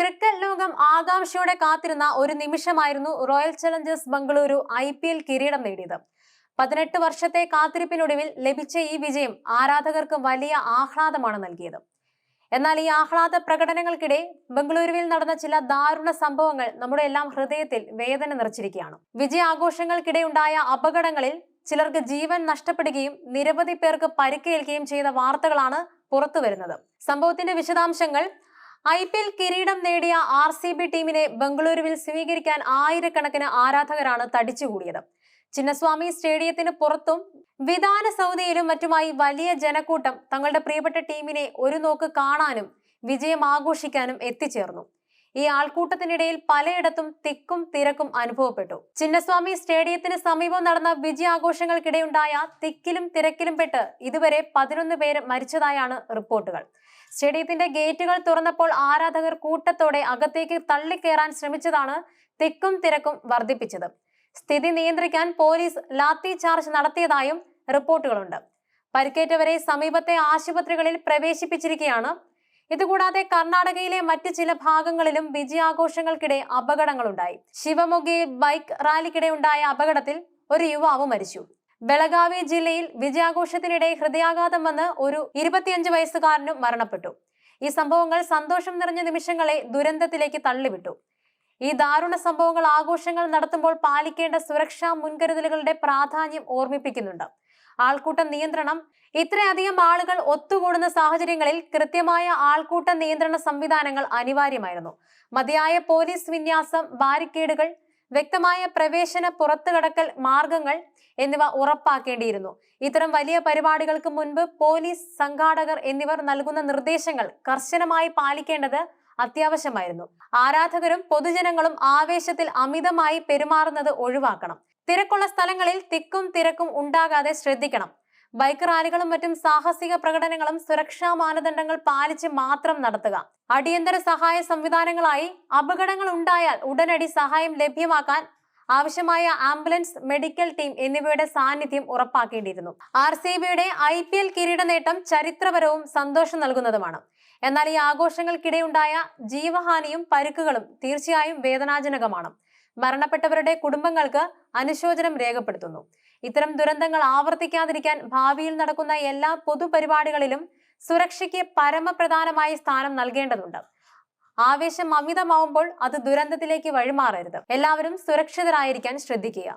Cricket ലോകം ആകാംക്ഷയോടെ കാത്തിരുന്ന ഒരു നിമിഷമായിരുന്നു റോയൽ ചലഞ്ചേഴ്സ് ബംഗളൂരു ഐ കിരീടം നേടിയത്. പതിനെട്ട് വർഷത്തെ കാത്തിരിപ്പിനൊടുവിൽ ലഭിച്ച ഈ വിജയം ആരാധകർക്ക് വലിയ ആഹ്ലാദമാണ് നൽകിയത്. എന്നാൽ ഈ ആഹ്ലാദ പ്രകടനങ്ങൾക്കിടെ ബംഗളൂരുവിൽ നടന്ന ചില ദാരുണ സംഭവങ്ങൾ നമ്മുടെ എല്ലാം ഹൃദയത്തിൽ വേദന നിറച്ചിരിക്കുകയാണ്. വിജയാഘോഷങ്ങൾക്കിടെയുണ്ടായ അപകടങ്ങളിൽ ചിലർക്ക് ജീവൻ നഷ്ടപ്പെടുകയും നിരവധി പേർക്ക് പരിക്കേൽക്കുകയും ചെയ്ത വാർത്തകളാണ് പുറത്തുവരുന്നത്. സംഭവത്തിന്റെ വിശദാംശങ്ങൾ ഐ പി എൽ കിരീടം നേടിയ ആർ സി ബി ടീമിനെ ബംഗളൂരുവിൽ സ്വീകരിക്കാൻ ആയിരക്കണക്കിന് ആരാധകരാണ് തടിച്ചുകൂടിയത്. ചിന്നസ്വാമി സ്റ്റേഡിയത്തിന് പുറത്തും വിധാന സൗദിയിലും മറ്റുമായി വലിയ ജനക്കൂട്ടം തങ്ങളുടെ പ്രിയപ്പെട്ട ടീമിനെ ഒരു നോക്ക് കാണാനും വിജയം ആഘോഷിക്കാനും എത്തിച്ചേർന്നു. ഈ ആൾക്കൂട്ടത്തിനിടയിൽ പലയിടത്തും തിക്കും തിരക്കും അനുഭവപ്പെട്ടു. ചിന്നസ്വാമി സ്റ്റേഡിയത്തിന് സമീപം നടന്ന വിജയാഘോഷങ്ങൾക്കിടെയുണ്ടായ തിക്കിലും തിരക്കിലും പെട്ട് ഇതുവരെ പതിനൊന്ന് പേര് മരിച്ചതായാണ് റിപ്പോർട്ടുകൾ. സ്റ്റേഡിയത്തിന്റെ ഗേറ്റുകൾ തുറന്നപ്പോൾ ആരാധകർ കൂട്ടത്തോടെ അകത്തേക്ക് തള്ളിക്കയറാൻ ശ്രമിച്ചതാണ് തിക്കും തിരക്കും വർദ്ധിപ്പിച്ചത്. സ്ഥിതി നിയന്ത്രിക്കാൻ പോലീസ് ലാത്തി ചാർജ് നടത്തിയതായും റിപ്പോർട്ടുകളുണ്ട്. പരിക്കേറ്റവരെ സമീപത്തെ ആശുപത്രികളിൽ പ്രവേശിപ്പിച്ചിരിക്കുകയാണ് ഇതുകൂടാതെ കർണാടകയിലെ മറ്റ് ചില ഭാഗങ്ങളിലും വിജയാഘോഷങ്ങൾക്കിടെ അപകടങ്ങളുണ്ടായി. ശിവമൊഗ്ഗയിൽ ബൈക്ക് റാലിക്കിടെ ഉണ്ടായ അപകടത്തിൽ ഒരു യുവാവ് മരിച്ചു. ബെളഗാവി ജില്ലയിൽ വിജയാഘോഷത്തിനിടെ ഹൃദയാഘാതം വന്ന് ഒരു ഇരുപത്തിയഞ്ച് വയസ്സുകാരനും മരണപ്പെട്ടു. ഈ സംഭവങ്ങൾ സന്തോഷം നിറഞ്ഞ നിമിഷങ്ങളെ ദുരന്തത്തിലേക്ക് തള്ളിവിട്ടു. ഈ ദാരുണ സംഭവങ്ങൾ ആഘോഷങ്ങൾ നടത്തുമ്പോൾ പാലിക്കേണ്ട സുരക്ഷാ മുൻകരുതലുകളുടെ പ്രാധാന്യം ഓർമ്മിപ്പിക്കുന്നുണ്ട്. ആൾക്കൂട്ട നിയന്ത്രണം. ഇത്രയധികം ആളുകൾ ഒത്തുകൂടുന്ന സാഹചര്യങ്ങളിൽ കൃത്യമായ ആൾക്കൂട്ട നിയന്ത്രണ സംവിധാനങ്ങൾ അനിവാര്യമായിരുന്നു. മതിയായ പോലീസ് വിന്യാസം ബാരിക്കേഡുകൾ വ്യക്തമായ പ്രവേശന പുറത്തുകടക്കൽ മാർഗങ്ങൾ എന്നിവ ഉറപ്പാക്കേണ്ടിയിരുന്നു. ഇത്തരം വലിയ പരിപാടികൾക്ക് മുൻപ് പോലീസ് സംഘാടകർ എന്നിവർ നൽകുന്ന നിർദ്ദേശങ്ങൾ കർശനമായി പാലിക്കേണ്ടത് അത്യാവശ്യമായിരുന്നു. ആരാധകരും പൊതുജനങ്ങളും ആവേശത്തിൽ അമിതമായി പെരുമാറുന്നത് ഒഴിവാക്കണം. തിരക്കുള്ള സ്ഥലങ്ങളിൽ തിക്കും തിരക്കും ഉണ്ടാകാതെ ശ്രദ്ധിക്കണം. ബൈക്ക് റാലികളും മറ്റും സാഹസിക പ്രകടനങ്ങളും സുരക്ഷാ മാനദണ്ഡങ്ങൾ പാലിച്ച് മാത്രം നടത്തുക. അടിയന്തര സഹായ സംവിധാനങ്ങളായി അപകടങ്ങൾ ഉണ്ടായാൽ ഉടനടി സഹായം ലഭ്യമാക്കാൻ ആവശ്യമായ ആംബുലൻസ് മെഡിക്കൽ ടീം എന്നിവയുടെ സാന്നിധ്യം ഉറപ്പാക്കേണ്ടിയിരുന്നു. ആർ സി ബിയുടെ ഐ പി എൽ കിരീട നേട്ടം ചരിത്രപരവും സന്തോഷം നൽകുന്നതുമാണ്. എന്നാൽ ഈ ആഘോഷങ്ങൾക്കിടെയുണ്ടായ ജീവഹാനിയും പരുക്കുകളും തീർച്ചയായും വേദനാജനകമാണ്. മരണപ്പെട്ടവരുടെ കുടുംബങ്ങൾക്ക് അനുശോചനം രേഖപ്പെടുത്തുന്നു. ഇത്തരം ദുരന്തങ്ങൾ ആവർത്തിക്കാതിരിക്കാൻ ഭാവിയിൽ നടക്കുന്ന എല്ലാ പൊതുപരിപാടികളിലും സുരക്ഷയ്ക്ക് പരമപ്രധാനമായ സ്ഥാനം നൽകേണ്ടതുണ്ട്. ആവേശം അമിതമാവുമ്പോൾ അത് ദുരന്തത്തിലേക്ക് വഴിമാറരുത്. എല്ലാവരും സുരക്ഷിതരായിരിക്കാൻ ശ്രദ്ധിക്കുക.